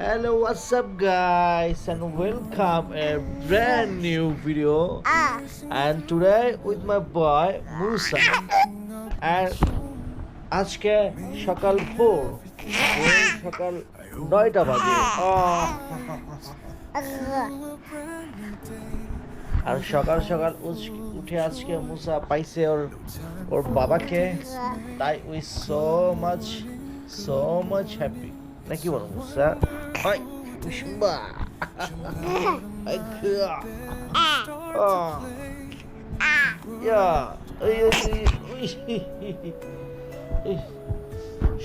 Hello, what's up, guys, and welcome a brand new video. And today with my boy Musa. And আজকে সকাল ভোর সকাল নয়টা বাজে আর সকাল সকাল উঠে আজকে মুসা পাইছে ওর ওর বাবাকে তাই we so much so much happy নাকি বলো মুসা হাই পুষ্পা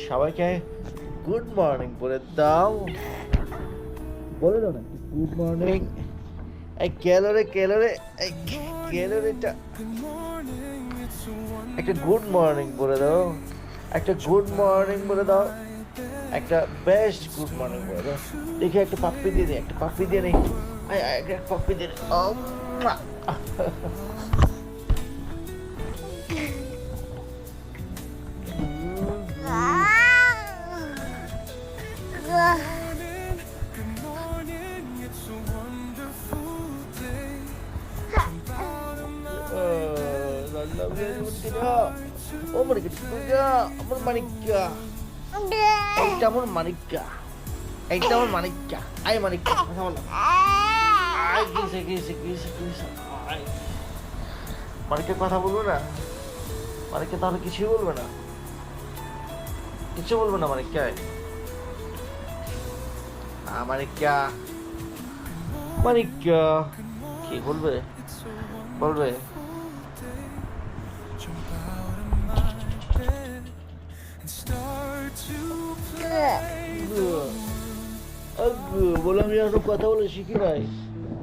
সবাইকে গুড মর্নিং বলে দাও বলে দাও না গুড মর্নিং এই ক্যালোরে ক্যালোরে এই ক্যালোরিটা একটা গুড মর্নিং বলে দাও একটা গুড মর্নিং বলে দাও একটা বেস্ট গুড মর্নিং বলে দাও দেখি একটা পাপ্পি দিয়ে দে একটা পাপ্পি দিয়ে নেই আয় আয় একটা পাপ্পি দিয়ে দে ও মা। Eh, dalam dia tidak. Oh, mereka juga. এইটা আমার মানিকা এইটা আমার মানিকা আই মানিকা কথা বলো মানিকা কথা বলব না? মানিকা তাহলে কিছুই বলবে না? কিছু বলবে না মানিকা মানিকা মানিকা কি বলবে? বলবে? আগ্গু, বলে আমি এখন কথা বলে শিখি নাই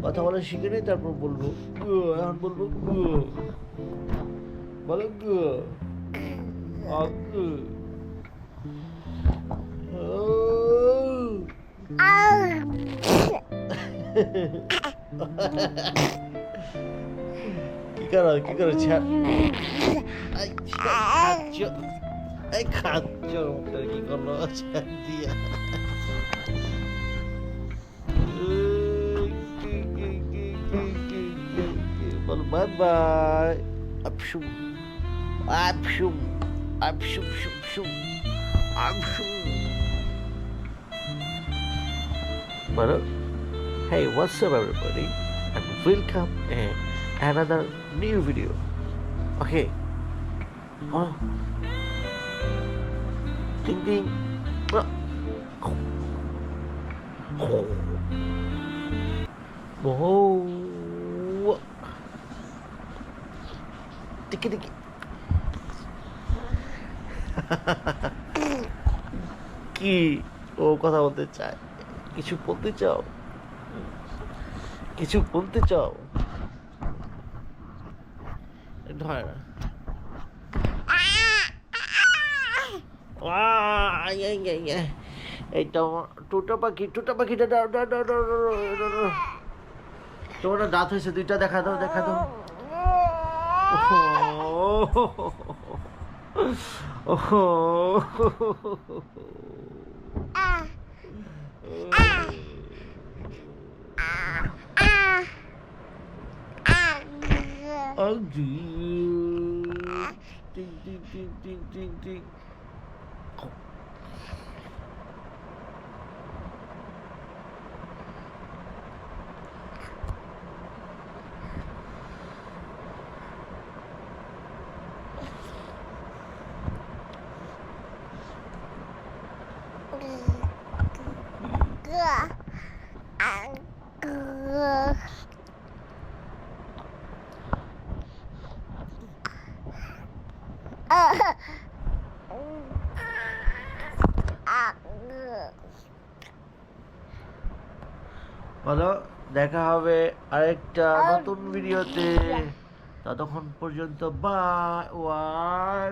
কথা বলে শিখে নাই তারপর বলব। এখন বলব বলো কি করো কি করো খাচ্ছ? কি করল? দিয়া। Bye bye. Apshum. Apshum. Apshum. Shum. Shum. Apshum. Bharat. Hey, what's up, everybody? And welcome in another new video. Okay. Oh. Ding ding. Oh. Oh. Whoa. Tiki tiki. কি ও কথা বলতে চায় কিছু বলতে চাও কিছু বলতে চাও। এইটা টোটা পাখি, টোটা পাখিটা। তোমার দাঁত হয়েছে, দুইটা দেখা দাও দেখা দাও โอ้โห โอ้โหอ่ะอ่ะอ่ะอ่ะอ่ะ อันดีจริงจริงจริงจริงจริง Ding, ding, ding, ding, ding, ding. বলো দেখা হবে আরেকটা নতুন ভিডিওতে ততক্ষণ পর্যন্ত বা ওয়াই